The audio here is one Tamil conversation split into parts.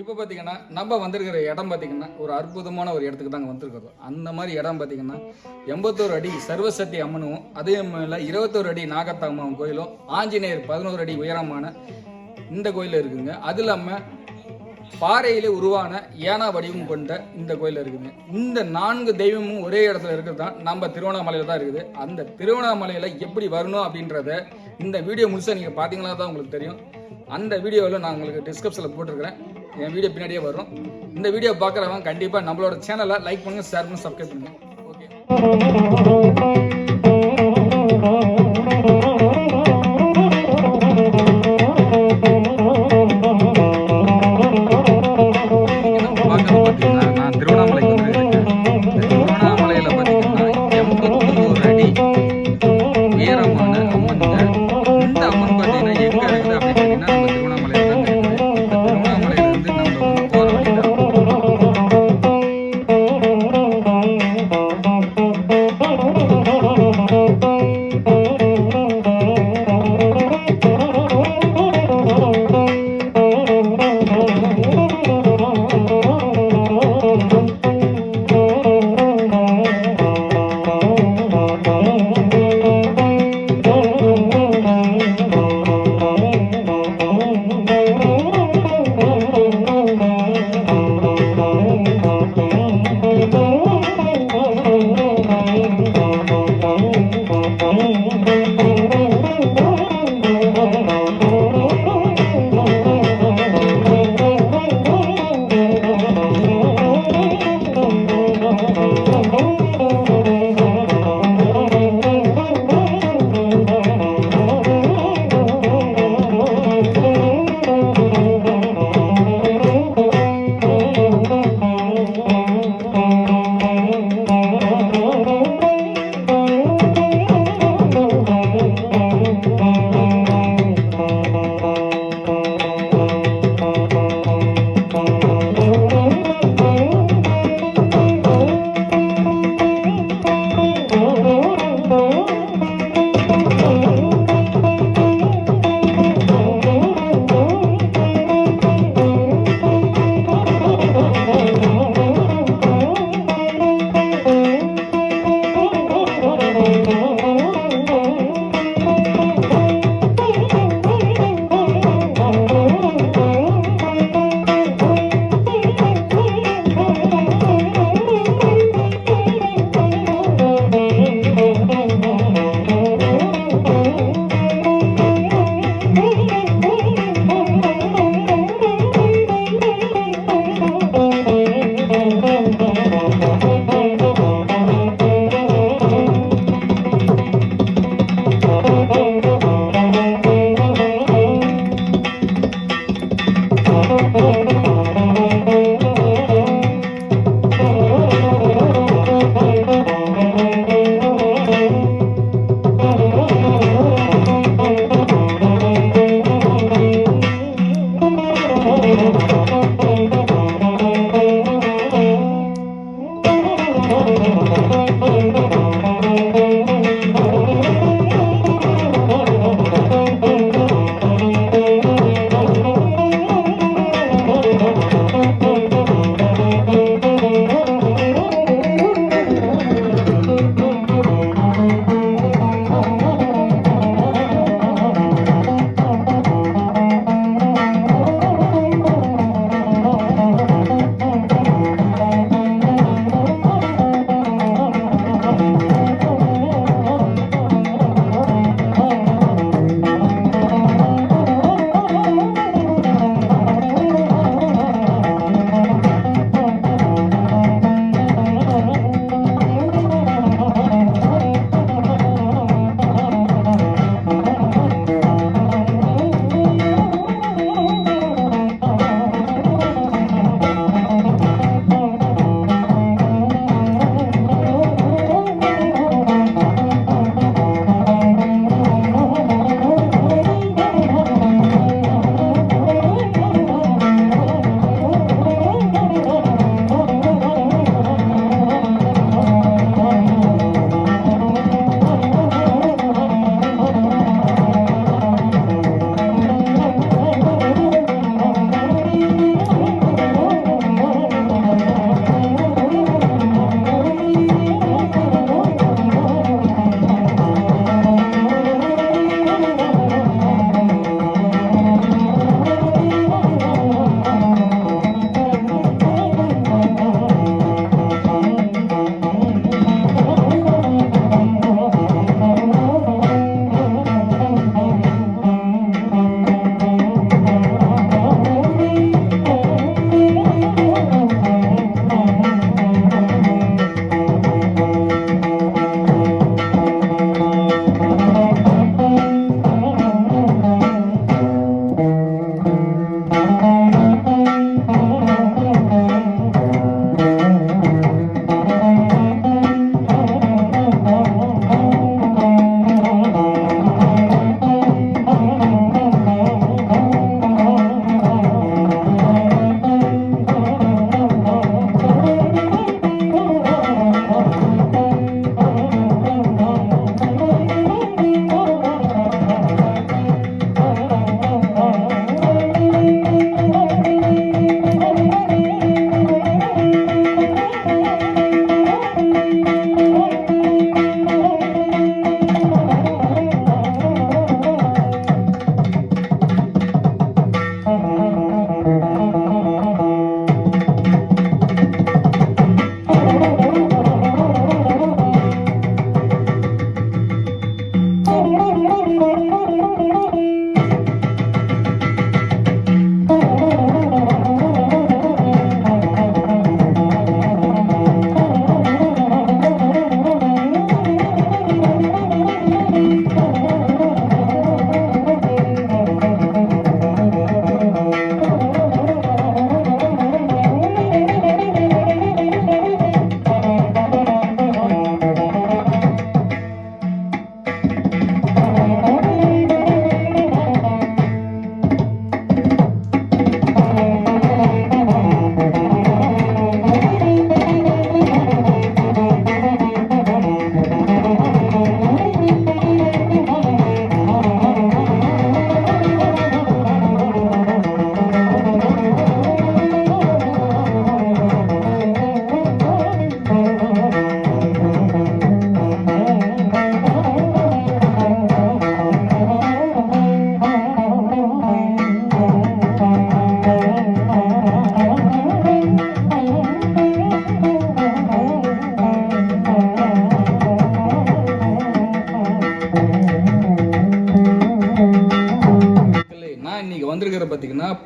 இப்போ பார்த்தீங்கன்னா நம்ம வந்திருக்கிற இடம் பார்த்தீங்கன்னா ஒரு அற்புதமான ஒரு இடத்துக்கு தாங்க வந்திருக்கிறோம் அந்த மாதிரி இடம் பார்த்தீங்கன்னா எண்பத்தோரு அடி சர்வசக்தி அம்மனும் அதே மேல இருபத்தோரு அடி நாகத்தம்மன் கோயிலும் ஆஞ்சநேயர் பதினோரு அடி உயரமான இந்த கோயில் இருக்குங்க. அது இல்லாமல் பாறையிலே உருவான ஏனா வடிவம் கொண்ட இந்த கோயில் இருக்குங்க. இந்த நான்கு தெய்வமும் ஒரே இடத்துல இருக்கிறது தான் நம்ம திருவண்ணாமலையில் தான் இருக்குது. அந்த திருவண்ணாமலையில் எப்படி வரணும் அப்படின்றத இந்த வீடியோ முழுசாக நீங்கள் பார்த்தீங்கன்னா தான் உங்களுக்கு தெரியும். அந்த வீடியோவில் நான் உங்களுக்கு டிஸ்கிரிப்ஷனில் போட்டிருக்கிறேன். என் வீடியோ பின்னாடியே வரும். இந்த வீடியோ பார்க்குறவங்க கண்டிப்பாக நம்மளோட சேனலை லைக் பண்ணுங்கள் ஷேர் பண்ணுங்கள் சப்ஸ்கிரைப் பண்ணுங்கள் ஓகே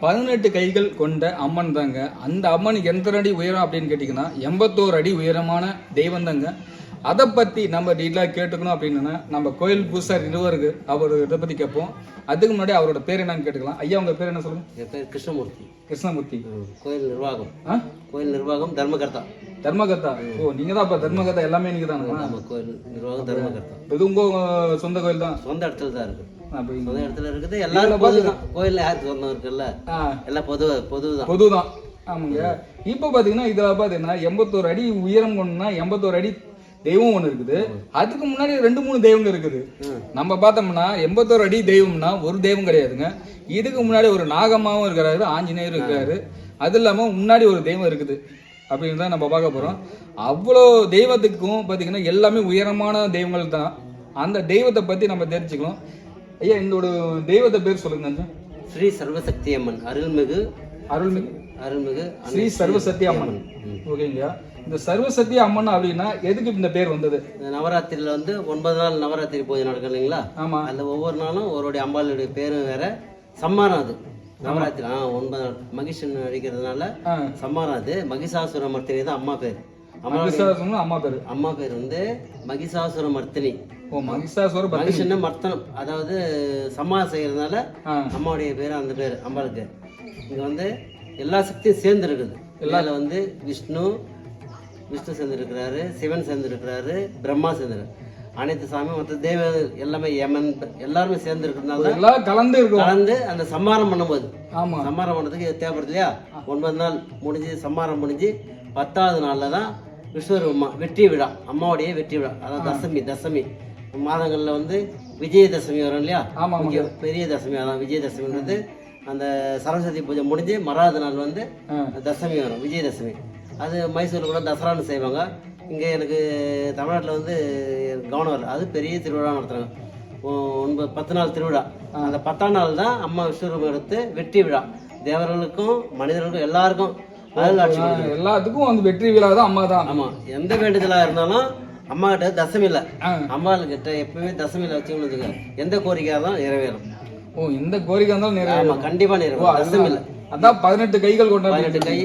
பதினெட்டு கைகள் கொண்ட அம்மன் தாங்க. அந்த அம்மன் எத்தனை அடி உயரம் அப்படின்னு கேட்டிங்கன்னா எண்பத்தோரு அடி உயரமான தெய்வம் தாங்க. அதை பற்றி நம்ம டீலாக கேட்டுக்கணும் அப்படின்னா நம்ம கோயில் பூசார் இருவருக்கு அவர் இதை பற்றி கேட்போம். அதுக்கு முன்னாடி அவரோட பேர் என்னன்னு கேட்டுக்கலாம். ஐயா உங்க பேர் என்ன சொல்லுங்க? என் பேர் கிருஷ்ணமூர்த்தி. கிருஷ்ணமூர்த்தி. கோயில் நிர்வாகம். ஆ? கோயில் நிர்வாகம் தர்மகர்த்தா. தர்மகர்த்தா? ஓ நீங்க தான் அப்ப தர்மகர்த்தா எல்லாமே நீங்க தானா நம்ம கோயில் நிர்வாகம் தர்மகர்த்தா. இது உங்க சொந்த கோயில் தான்? சொந்த இடத்துல தான் இருக்கு சொந்த இடத்துல இருக்குது. எல்லாரும் கோயில்ல யாருக்கு சொந்தம் இருக்குல்ல? எல்லாம் பொது பொது தான் பொதுதான். ஆமாங்க. இப்ப பாத்தீங்கன்னா இதுல பாத்தீங்கன்னா எண்பத்தோரு அடி உயரம் கொண்டுனா எண்பத்தோரு அடி தெய்வம் ஒண்ணு இருக்குது. அதுக்கு முன்னாடி ரெண்டு மூணு தெய்வங்க இருக்குது. நம்ம பார்த்தோம்னா எண்பத்தோரு அடி தெய்வம்னா ஒரு தெய்வம் கிடையாதுங்க. இதுக்கு முன்னாடி ஒரு நாகம்மாவும் இருக்கிறாரு ஆஞ்சநேயரும் இருக்கிறாரு. அது இல்லாம முன்னாடி ஒரு தெய்வம் இருக்குது. அப்படின்னு தான் நம்ம பார்க்க போறோம். அவ்வளோ தெய்வத்துக்கும் பாத்தீங்கன்னா எல்லாமே உயரமான தெய்வங்கள் தான். அந்த தெய்வத்தை பத்தி நம்ம தெரிஞ்சுக்கலாம் ஐயா இந்த தெய்வத்தை பேர் சொல்லுங்க. ஸ்ரீ சர்வசக்தி அம்மன் அருள்மிகு. அருள்மிகு. அருள்மிகு ஸ்ரீ சர்வசக்தி அம்மன். ஓகேங்க இந்த சர்வசக்தி அம்மன் அப்படின்னா எதுக்கு இந்த பேர் வந்தது? இந்த நவராத்திரியில வந்து ஒன்பது நாள் நவராத்திரி பூஜை நடக்கும் இல்லைங்களா? ஆமா. அதுல ஒவ்வொரு நாளும் ஒருவருடைய அம்பாளுடைய பேரும் வேற சம்மாரம் அது. நவராத்திரி. ஆ ஒன்பது நாள். மகிஷன் அடிக்கிறதுனால ஆ. சம்மாரம் அது. மகிஷாசுர மர்த்தினி தான் அம்மா பேர். அம்மா பேரு. அம்மா பேர் வந்து மகிஷாசுர மர்த்தினி. ஓ மகிஷாசுர பத்தி மகிஷன்னா மர்த்தனம். அதாவது சம்மாரம் செய்யறதுனால. அம்மாவுடைய பேர் அந்த பேர் அம்பாளுக்கு. இங்க வந்து எல்லா சக்தியும் சேர்ந்து இருக்குது இதில் வந்து விஷ்ணு விஷ்ணு சேர்ந்துருக்கிறாரு சிவன் சேர்ந்துருக்கிறாரு பிரம்மா சேர்ந்து அனைத்து சாமி மற்ற தேவ எல்லாமே யமன் எல்லாருமே சேர்ந்து இருக்கிறதுனால தான் எல்லாம் கலந்து கலந்து அந்த சம்மாரம் பண்ணும்போது. ஆமா. சம்மாரம் பண்ணுறதுக்கு இது தேவைப்படுது இல்லையா? ஒன்பது நாள் முடிஞ்சு சம்மாரம் முடிஞ்சு பத்தாவது நாளில் தான் விஸ்வரூபமா வெற்றி விழா அம்மாவுடைய வெற்றி விழா. அதாவது தசமி தசமி. மாதங்களில் வந்து விஜயதசமி வரும் இல்லையா? பெரிய தசமி அதான் விஜயதசமின்றது. அந்த சரஸ்வதி பூஜை முடிஞ்சு மறாவது நாள் வந்து. தசமி வரும் விஜயதசமி. அது மைசூரில் கூட தசரான்னு செய்வாங்க. இங்கே எனக்கு தமிழ்நாட்டில் வந்து கவனம் வரல அது பெரிய திருவிழா நடத்துகிறாங்க ஒன்பது பத்து நாள் திருவிழா. அந்த பத்தாம் நாள் தான் அம்மா விஸ்வரூபம் எடுத்து வெற்றி விழா. தேவர்களுக்கும் மனிதர்களுக்கும் எல்லாருக்கும் எல்லாத்துக்கும் வந்து வெற்றி விழா தான் அம்மா தான். ஆமாம் எந்த வேண்டுதலாக இருந்தாலும் அம்மா கிட்ட தசமி இல்லை. ஆ. அம்மாள் கிட்ட எப்பவுமே தசமியில் வச்சுக்கணும் வச்சுக்க எந்த கோரிக்கையாக தான் நிறைவேறும். ஓ எந்த கோரிக்கை இருந்தாலும் நிறைவேறும். ஆமாம் கண்டிப்பாக நிறைவேறும் அதான் பதினெட்டு கைகள் கொண்ட பதினெட்டு கை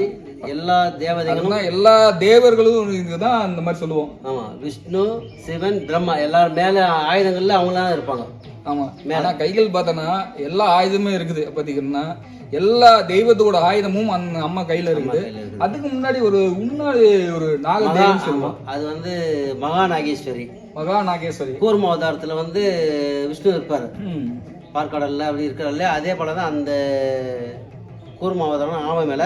எல்லா தேவதைகளும். எல்லா தேவர்களும் இதுதான் அந்த மாதிரி சொல்லுவோம். ஆமா விஷ்ணு சிவன் பிரம்மா எல்லாரும் மேல ஆயுதங்கள்ல அவங்களாம் இருப்பாங்க. ஆமா ஆனா கைகள் பார்த்தோன்னா எல்லா ஆயுதமுமே இருக்குது. பாத்தீங்கன்னா எல்லா தெய்வத்தோட ஆயுதமும் அந்த அம்மா கையில இருக்குது. அதுக்கு முன்னாடி ஒரு முன்னாடி ஒரு நாக மகா தெய்வம் ஆமா, சொல்லுவோம் அது வந்து மகா நாகேஸ்வரி மகா நாகேஸ்வரி கூர்ம அவதாரத்துல வந்து விஷ்ணு இருப்பாரு. ம். பார்க்கடல்ல அப்படி இருக்கிற இல்லையா அதே போலதான் அந்த கூர்ம அவதாரம் ஆமை மேல.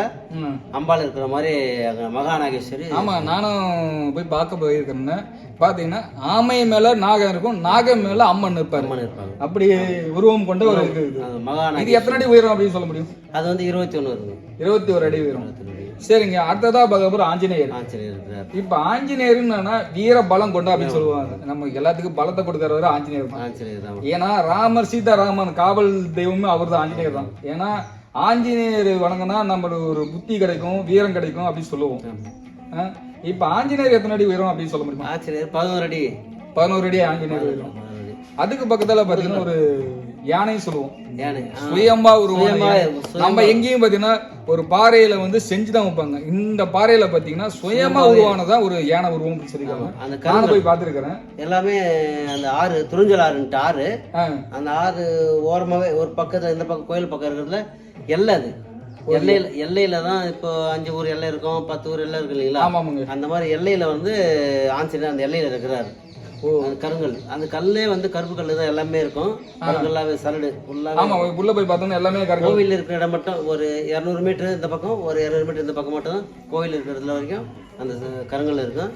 அம்பாள் இருக்கிற மாதிரி அங்க மகா நாகேஸ்வரி ஆமா நானும் போய் பார்க்க போயிருக்கேன்னு பாத்தீங்கன்னா ஆமை மேல நாகம் இருக்கும் நாகம் மேல அம்மன் இருப்பாரு. அம்மன் இருப்பாங்க அப்படி உருவம் கொண்ட ஒரு இது இது. எத்தனை அடி உயரம் அப்படின்னு சொல்ல முடியும்? அது வந்து இருபத்தி ஒண்ணு இருக்கு. இருபத்தி ஒரு அடி உயரம். சரிங்க அடுத்ததா பார்க்க ஆஞ்சநேயர். இருக்கிறார். இப்ப ஆஞ்சநேயர்னா வீர பலம் கொண்டா அப்படின்னு சொல்லுவாங்க. நம்ம எல்லாத்துக்கும் பலத்தை கொடுக்கறவர் ஆஞ்சநேயர் தான். ஏன்னா ராமர் சீதாராமன் காவல் தெய்வமே அவர் தான் ஆஞ்சநேயர் தான். ஏன்னா ஆஞ்சநேயர் வணங்கினா நம்ம ஒரு புத்தி கிடைக்கும் வீரம் கிடைக்கும் அப்படின்னு சொல்லுவோம்? இப்ப ஆஞ்சநேயர் எத்தனை அடி உயரம் அப்படின்னு சொல்ல முடியுமா? ஆச்சரியம் பதினோரு அடி. பதினோரு அடி ஆஞ்சநேயர் உயரம். அதுக்கு பக்கத்துல பாத்தீங்கன்னா ஒரு யானை சொல்லுவோம். சுயம்பா உருவான. நம்ம எங்கேயும் பாத்தீங்கன்னா ஒரு பாறையில வந்து செஞ்சுதான் வைப்பாங்க. இந்த பாறையில பாத்தீங்கன்னா சுயமா உருவானதா ஒரு யானை உருவம் சொல்லிருக்காங்க அந்த நானும் போய் பார்த்திருக்கிறேன். எல்லாமே அந்த ஆறு துறிஞ்சல் ஆறுன்ட்டு ஆறு. அந்த ஆறு ஓரமாவே ஒரு பக்கத்துல இந்த பக்கம் கோயில் பக்கம் இருக்கிறதுல எல்லை அது. எல்லையில எல்லையில தான் இப்போ அஞ்சு ஊர் எல்லை இருக்கும் பத்து ஊர் எல்லை இருக்கு இல்லைங்களா? அந்த மாதிரி எல்லையில வந்து ஆஞ்சநேயர் அந்த எல்லையில இருக்கிறாரு. கருங்கல். அந்த கல்லே வந்து கருப்பு கல்லு தான் எல்லாமே இருக்கும். கருங்கல்லாவே சரடு ஆமா உள்ள போய் பார்த்தோம்னா எல்லாமே கரெக்டா கோவில் இருக்கிற இடம் மட்டும் ஒரு இரநூறு மீட்டர் இந்த பக்கம் ஒரு இரநூறு மீட்டர் இந்த பக்கம் மட்டும் தான் கோவில் இருக்கிற இடத்துல வரைக்கும் அந்த கருங்கல் இருக்கும்.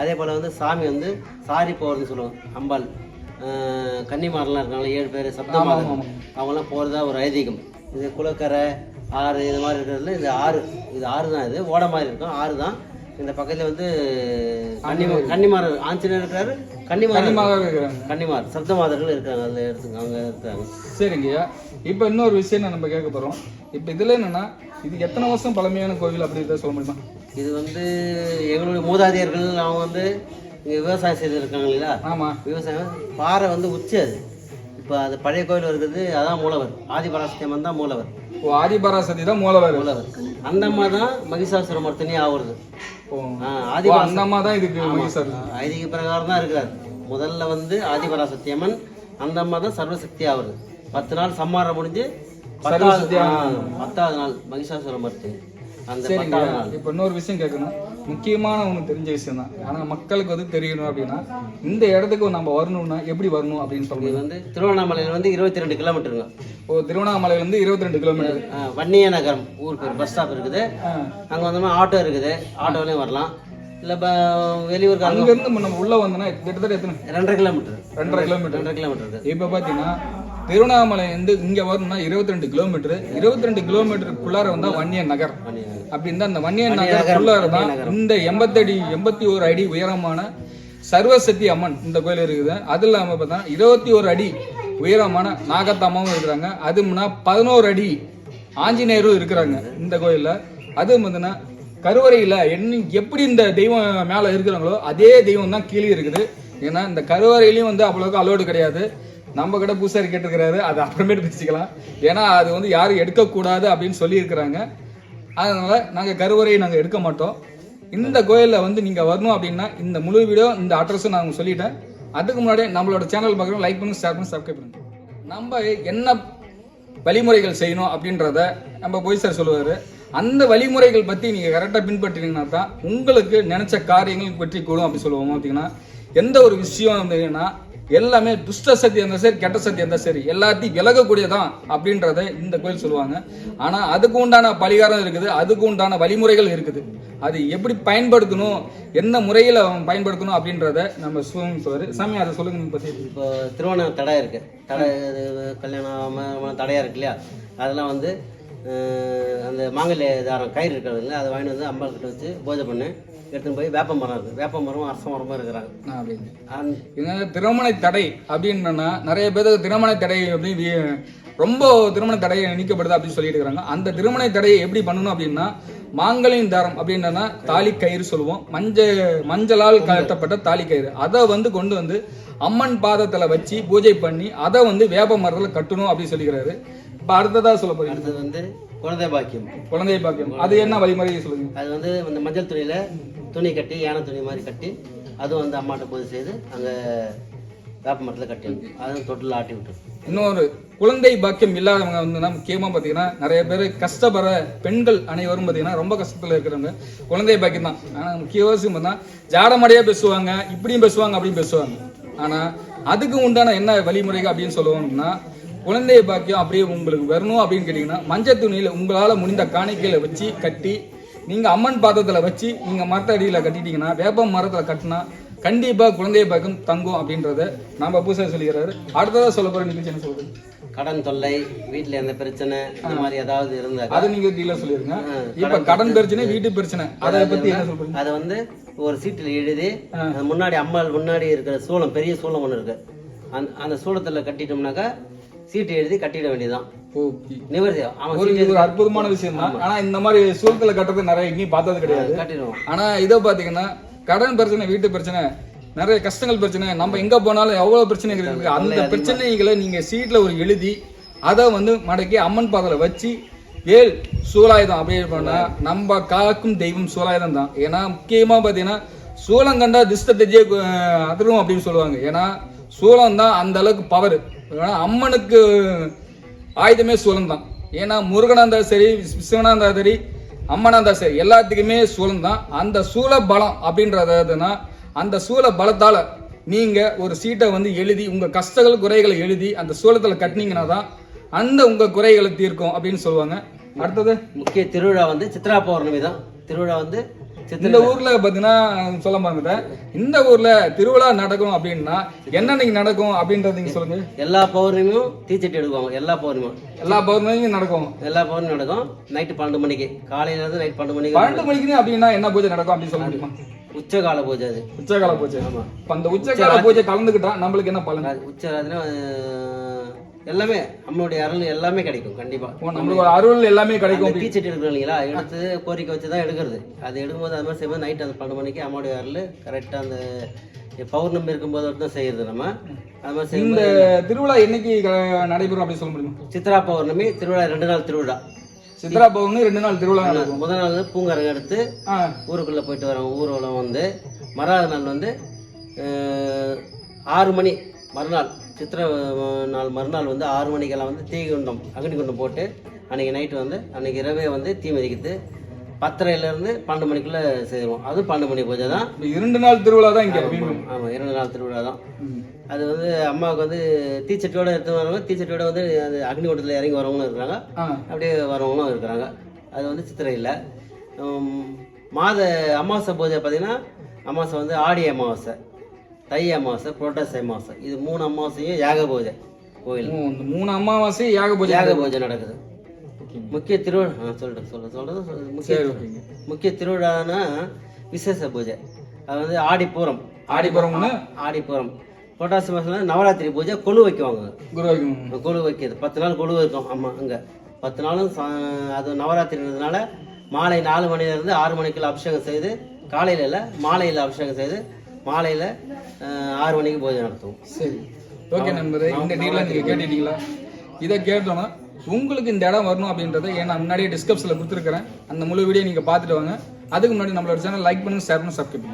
அதே போல் வந்து சாமி வந்து சாரி போகிறதுன்னு சொல்லுவாங்க அம்பாள். கன்னிமாரெலாம் இருக்காங்களா ஏழு பேர் சப்தமாக அவங்களாம் போகிறதா ஒரு ஐதீகம். இது குளக்கரை ஆறு இது மாதிரி இருக்கிறதுல இது ஆறு. இது ஆறு தான் இது. ஓட மாதிரி இருக்கும். ஆறு தான். இந்த பக்கத்தில் வந்து கன்னிமா கன்னிமார் ஆஞ்சநேயர் இருக்காரு. கன்னிமார் கனிமாக இருக்கிறாங்க. கன்னிமார் சப்தமாதர்கள் இருக்காங்க அதில் எடுத்துங்க அவங்க இருக்காங்க சரிங்கய்யா இப்போ இன்னொரு விஷயம் நம்ம கேட்க போறோம். இப்போ இதுல என்னன்னா இது எத்தனை வருஷம் பழமையான கோவில் அப்படி இதை சொல்ல முடியுமா? இது வந்து எங்களுடைய மூதாதையர்கள் அவங்க வந்து இங்கே விவசாயம் செய்திருக்காங்க இல்லையா ஆமா. விவசாயம். பாறை வந்து உச்சி அது. இப்போ அது பழைய கோயில் இருக்கிறது அதான் மூலவர். ஆதிபராசத்தியம்மன் தான் மூலவர். ஓ ஆதிபராசக்தி தான் மூலவர். மூலவர். அந்த அம்மா தான் மகிஷாசுர மர்த்தினி ஆகுறது ஓ ஆ, ஓ, ஆதிபரா அந்த அம்மா தான் இதுக்கு ஐதீக பிரகாரம் தான் இருக்கிறார். முதல்ல வந்து ஆதிபராசத்தியம்மன் அந்த அம்மா தான் சர்வசக்தி ஆகுறது பத்து நாள் சம்மாரம் முடிஞ்சு பத்தாவது பத்தாவது நாள் மகிஷாசுர இப்போ இன்னொரு விஷயம் கேட்கணும். முக்கியமான ஒன்று தெரிஞ்ச விஷயம் தான் ஆனால் மக்களுக்கு வந்து தெரியணும் அப்படின்னா இந்த இடத்துக்கு நம்ம வரணும்னா எப்படி வரணும் அப்படின்னு சொல்லுங்க. வந்து திருவண்ணாமலையில் வந்து இருபத்தி ரெண்டு கிலோமீட்டருங்க. ஓ திருவண்ணாமலையிலேருந்து இருபத்தி ரெண்டு கிலோமீட்டர். வன்னிய நகரம் ஊர் பேர் பஸ் ஸ்டாப் இருக்குது. அங்கே வந்தோம்னா ஆட்டோ இருக்குது. ஆட்டோலையும் வரலாம். இல்லை இப்போ வெளியூருக்காரங்க அங்கேருந்து நம்ம உள்ளே வந்தோம்னா கிட்டத்தட்ட எத்தனை? ரெண்டரை கிலோமீட்டர். ரெண்டரை கிலோமீட்டர். ரெண்டரை கிலோமீட்டர். இப்போ பார்த்தீங்கன்னா திருவண்ணாமலை வந்து இங்கே வரணும்னா இருபத்தி ரெண்டு கிலோமீட்டர் இருபத்தி ரெண்டு கிலோமீட்டருக்குள்ளார வந்தால் வன்னியன் நகர். அப்படின்னு தான் இந்த வன்னியன் நகருக்குள்ளார தான் இந்த எண்பத்தடி எண்பத்தி ஒரு அடி உயரமான சர்வசக்தி அம்மன் இந்த கோயில் இருக்குது. அது இல்லாமல் பார்த்தா இருபத்தி ஒரு அடி உயரமான நாகத்தம்மாவும் இருக்கிறாங்க. அதுமுன்னா பதினோரு அடி ஆஞ்சநேயரும் இருக்கிறாங்க இந்த கோயிலில். அதுவும் பார்த்தீங்கன்னா கருவறையில் என்ன எப்படி இந்த தெய்வம் மேலே இருக்கிறாங்களோ அதே தெய்வம் தான் கீழே இருக்குது. ஏன்னா இந்த கருவறையிலையும் வந்து அவ்வளோக்கு அலோடு கிடையாது. நம்ம கிட்ட பூசாரி கேட்டிருக்கிறாரு அது அப்புறமேட்டு பேசிக்கலாம். ஏன்னா அது வந்து யாரும் எடுக்கக்கூடாது அப்படின்னு சொல்லியிருக்கிறாங்க. அதனால நாங்கள் கருவறையை நாங்கள் எடுக்க மாட்டோம். இந்த கோயிலில் வந்து நீங்கள் வரணும் அப்படின்னா இந்த முழு வீடியோ இந்த அட்ரஸும் நான் சொல்லிட்டேன். அதுக்கு முன்னாடி நம்மளோட சேனல் பார்க்குறோம் லைக் பண்ணி ஷேர் பண்ணி சப்ஸ்கிரைப் பண்ணுங்க. நம்ம என்ன வழிமுறைகள் செய்யணும் அப்படின்றத நம்ம போய் சார் சொல்லுவார். அந்த வழிமுறைகள் பற்றி நீங்கள் கரெக்டாக பின்பற்றினீங்கன்னா தான் உங்களுக்கு நினச்ச காரியங்கள் வெற்றி கூடும் அப்படி சொல்லுவோம் பார்த்தீங்கன்னா எந்த ஒரு விஷயம் வந்தீங்கன்னா எல்லாமே துஷ்ட சக்தி இருந்தால் சரி கெட்ட சக்தி இருந்தால் சரி எல்லாத்தையும் விலகக்கூடியதான் அப்படின்றத இந்த கோயில் சொல்லுவாங்க. ஆனால் அதுக்கு உண்டான பரிகாரம் இருக்குது அதுக்கு உண்டான வழிமுறைகள் இருக்குது. அது எப்படி பயன்படுத்தணும் என்ன முறையில் பயன்படுத்தணும் அப்படின்றத நம்ம சுவாமி சொல்லுவார். சாமி அதை சொல்லுங்க பற்றி இப்போ திருவண்ண தடை இருக்கு. தடை கல்யாணம் தடையாக தடையா இருக்கு இல்லையா? அதெல்லாம் வந்து அந்த மாங்கல்ய தாரம் கயிறு இருக்கிறது இல்லை அதை வாங்கிட்டு வந்து அம்பாள் கிட்ட வச்சு பூஜை பண்ணு. எடுத்துன்னு போய் வேப்ப மரம் இருக்குது வேப்ப மரம் அரச மரமும் இருக்கிறாங்க. அப்படின்னு இவங்க திருமண தடை அப்படின்னா நிறைய பேருக்கு திருமண தடை அப்படி வி- ரொம்ப திருமண தடை நீக்கப்படுது அப்படின்னு சொல்லிட்டு இருக்காங்க அந்த திருமண தடையை எப்படி பண்ணணும் அப்படின்னா மாங்கல்யம் தாரம் அப்படின்னா தாலி கயிறு சொல்லுவோம். மஞ்ச மஞ்சளால் கட்டப்பட்ட தாலி கயிறு. அதை வந்து கொண்டு வந்து அம்மன் பாதத்துல வச்சு பூஜை பண்ணி அதை வந்து வேப்ப மரத்துல கட்டணும் அப்படின்னு சொல்லிக்கிறாரு. இப்ப அடுத்ததா சொல்ல போறீங்க. அடுத்தது வந்து குழந்தை பாக்கியம். குழந்தை பாக்கியம். அது என்ன வழிமுறை சொல்லுங்க. அது வந்து இந்த மஞ்சள் துணியில் துணி கட்டி யானை துணி மாதிரி கட்டி அதுவும் வந்து அம்மாட்ட பூஜை செய்து அங்கே வேப்ப மரத்தில் கட்டி அதுவும் தொட்டில் ஆட்டி விட்டுரும் இன்னொரு குழந்தை பாக்கியம் இல்லாதவங்க வந்து முக்கியமாக பார்த்தீங்கன்னா நிறைய பேர் கஷ்டப்படுற பெண்கள் அனைவரும் பார்த்தீங்கன்னா ரொம்ப கஷ்டத்தில் இருக்கிறவங்க. குழந்தை பாக்கியம் தான். ஆனால் முக்கிய விவசாயம் பார்த்தா ஜாடமடையாக பேசுவாங்க இப்படியும் பேசுவாங்க அப்படியும் பேசுவாங்க. ஆனால் அதுக்கு உண்டான என்ன வழிமுறைகள் அப்படின்னு சொல்லுவாங்கன்னா குழந்தை பாக்கியம் அப்படியே உங்களுக்கு வரணும் அப்படின்னு கேட்டிங்கன்னா மஞ்சள் துணியில் உங்களால் முடிந்த காணிக்கையில் வச்சு கட்டி நீங்கள் அம்மன் பாதத்தில் வச்சு நீங்கள் மரத்த அடியில் கட்டிட்டீங்கன்னா வேப்ப மரத்தில் கட்டினா கண்டிப்பாக குழந்தை பாக்கியம் தங்கும் அப்படின்றத நம்ம பூசாரி சொல்லிக்கிறாரு. அடுத்ததாக சொல்ல போகிற நிகழ்ச்சி என்ன சொல்றது? கடன் தொல்லை வீட்டில் எந்த பிரச்சனை இந்த மாதிரி ஏதாவது இருந்தால் அதை நீங்க டீலர் சொல்லிருங்க. இப்ப கடன் பிரச்சனை வீட்டு பிரச்சனை அதை பத்தி என்ன சொல்றீங்க அதை வந்து ஒரு சீட்டில் எழுதி முன்னாடி அம்மாள் முன்னாடி இருக்கிற சூளம் பெரிய சூளம் ஒன்று இருக்கு. அந்த அந்த சூளத்தில் கட்டிட்டோம்னாக்கா சீட்டு எழுதி கட்டிட வேண்டியதுதான். நிவர்த்தி ஒரு அற்புதமான விஷயம் தான். ஆனா இந்த மாதிரி சூழ்நிலை கட்டுறது நிறைய எங்கேயும் பார்த்தது கிடையாது. கட்டிடுவோம். ஆனா இதோ பாத்தீங்கன்னா கடன் பிரச்சனை வீட்டு பிரச்சனை நிறைய கஷ்டங்கள் பிரச்சனை. நம்ம எங்க போனாலும் எவ்வளவு பிரச்சனைகள் இருக்கு அந்த பிரச்சனைகளை நீங்க சீட்ல ஒரு எழுதி அதை வந்து மடக்கி அம்மன் பாதல வச்சு வேல் சூலாயுதம் அப்படி பண்ணா நம்ம காக்கும் தெய்வம் சூலாயுதம் தான். ஏன்னா முக்கியமா பாத்தீங்கன்னா சூலம் கண்டா திஷ்ட தெஜே அதிரும் அப்படின்னு சொல்லுவாங்க. ஏன்னா சூலம் தான் அந்த அளவுக்கு பவர் ஏன்னா அம்மனுக்கு ஆயுதமே சூலம் தான் ஏன்னா முருகனாக இருந்தாலும் சரி விஸ்வனாக இருந்தாலும் சரி அம்மனாக இருந்தாலும் சரி எல்லாத்துக்குமே சூலம் தான் அந்த சூல பலம் அப்படின்றதுனா அந்த சூல பலத்தால் நீங்கள் ஒரு சீட்டை வந்து எழுதி உங்கள் கஷ்டங்கள் குறைகளை எழுதி அந்த சூலத்தில் கட்டினீங்கன்னா தான் அந்த உங்கள் குறைகளை தீர்க்கும் அப்படின்னு சொல்லுவாங்க. அடுத்தது? முக்கிய திருவிழா வந்து சித்ரா பௌர்ணமி தான். திருவிழா வந்து இந்த ஊர்ல பாத்தீங்கன்னா சொல்ல மறந்துட்டேன். இந்த ஊர்ல திருவிழா நடக்கும் அப்படின்னா என்னன்னைக்கு நடக்கும் அப்படின்றத நீங்க சொல்லுங்க. எல்லா பௌர்ணமியும் தீச்சட்டி எடுக்குவாங்க எல்லா பௌர்ணமியும். எல்லா பௌர்ணமியும் நடக்கும். எல்லா பௌர்ணமியும் நடக்கும். நைட்டு பன்னெண்டு மணிக்கு. காலையில இருந்து நைட் பன்னெண்டு மணிக்கு பன்னெண்டு மணிக்குன்னு அப்படின்னா என்ன பூஜை நடக்கும் அப்படின்னு சொல்ல முடியுமா? உச்சகால பூஜை அது. உச்சகால பூஜை. இப்ப அந்த உச்சகால பூஜை கலந்துக்கிட்டா நம்மளுக்கு என்ன பலன்? அது உச்ச அதுல, அஹ், எல்லாமே அம்மனுடைய அருள் எல்லாமே கிடைக்கும் கண்டிப்பா. ஓ, நம்மளுக்கு ஒரு அருள் எல்லாமே கிடைக்கும். தீச்சட்டி எடுக்கிறோம் இல்லைங்களா எடுத்து கோரிக்கை வச்சு தான் எடுக்கிறது. அது எடுக்கும்போது அது மாதிரி செய்யும்போது நைட் அந்த பன்னெண்டு மணிக்கு அம்மாவுடைய அருள் கரெக்டாக அந்த பௌர்ணமி இருக்கும்போது தான் செய்யறது நம்ம. அது மாதிரி இந்த திருவிழா என்னைக்கு நடைபெறும் அப்படி சொல்ல முடியுமா? சித்ரா பௌர்ணமி திருவிழா ரெண்டு நாள் திருவிழா. சித்ரா பௌர்ணமி ரெண்டு நாள் திருவிழா முதல் நாள் வந்து பூங்கரங்க எடுத்து ஊருக்குள்ளே போயிட்டு வரோம். ஊர்வலம் வந்து மறாவது நாள் வந்து ஆறு மணி மறுநாள். சித்திரை நாள் மறுநாள் வந்து ஆறு மணிக்கெல்லாம் வந்து தீகுண்டம் அக்னிகுண்டம் போட்டு அன்றைக்கி நைட்டு வந்து அன்றைக்கி இரவே வந்து தீ மிதிக்கிறது. பத்தரையிலேருந்து பன்னெண்டு மணிக்குள்ளே செய்வோம் அது பன்னெண்டு மணி பூஜை தான். இரண்டு நாள் திருவிழா தான் இங்க ஆமாம் இரண்டு நாள் திருவிழா தான். அது வந்து அம்மாவுக்கு வந்து தீச்சட்டியோட எடுத்து வரவங்க தீச்சட்டியோட வந்து அது அக்னிகுண்டத்தில் இறங்கி வரவங்களும் இருக்கிறாங்க. அப்படியே வரவங்களும் இருக்கிறாங்க. அது வந்து சித்திரையில். மாத அமாவாசை பூஜை பார்த்தீங்கன்னா அமாவாசை வந்து ஆடி அமாவாசை. தை அமாவாசை புரட்டாசி அமாவாசை. இது மூணு அமாவாசையும் யாக பூஜை கோயில். இந்த மூணு அமாவாசை யாக பூஜை யாக பூஜை நடக்குது. முக்கிய திருவிழா சொல்கிறேன் சொல்கிறேன் சொல்கிறது முக்கிய முக்கிய திருவிழானா விசேஷ பூஜை. அது வந்து ஆடிப்பூரம். ஆடிப்புறம் ஒன்று ஆடிப்பூரம். புரட்டாசி மாதம் நவராத்திரி பூஜை கொலு வைக்குவாங்க. குரு வைக்கும் கொலு வைக்கிறது. பத்து நாள் கொலு இருக்கும். ஆமாம் அங்கே. பத்து நாளும் அது நவராத்திரின்றதுனால மாலை நாலு மணிலேருந்து ஆறு மணிக்குள்ள அபிஷேகம் செய்து காலையில் இல்லை மாலையில் அபிஷேகம் செய்து மாலையில் ஆறு மணிக்கு பூஜை நடத்துவோம். சரி. ஓகே நண்பரே இந்த டீலை நீங்கள் கேட்டுட்டீங்களா? இதை கேட்டோன்னா உங்களுக்கு இந்த இடம் வரணும் அப்படின்றத ஏன் நான் முன்னாடியே டிஸ்கிரிப்ஷனில் கொடுத்துருக்கிறேன். அந்த முழு வீடியோ நீங்கள் பார்த்துட்டு வாங்க. அதுக்கு முன்னாடி நம்மளோட சேனல் லைக் பண்ணுங்க ஷேர் பண்ணுங்க சப்ஸ்கிரைப் பண்ணுங்க.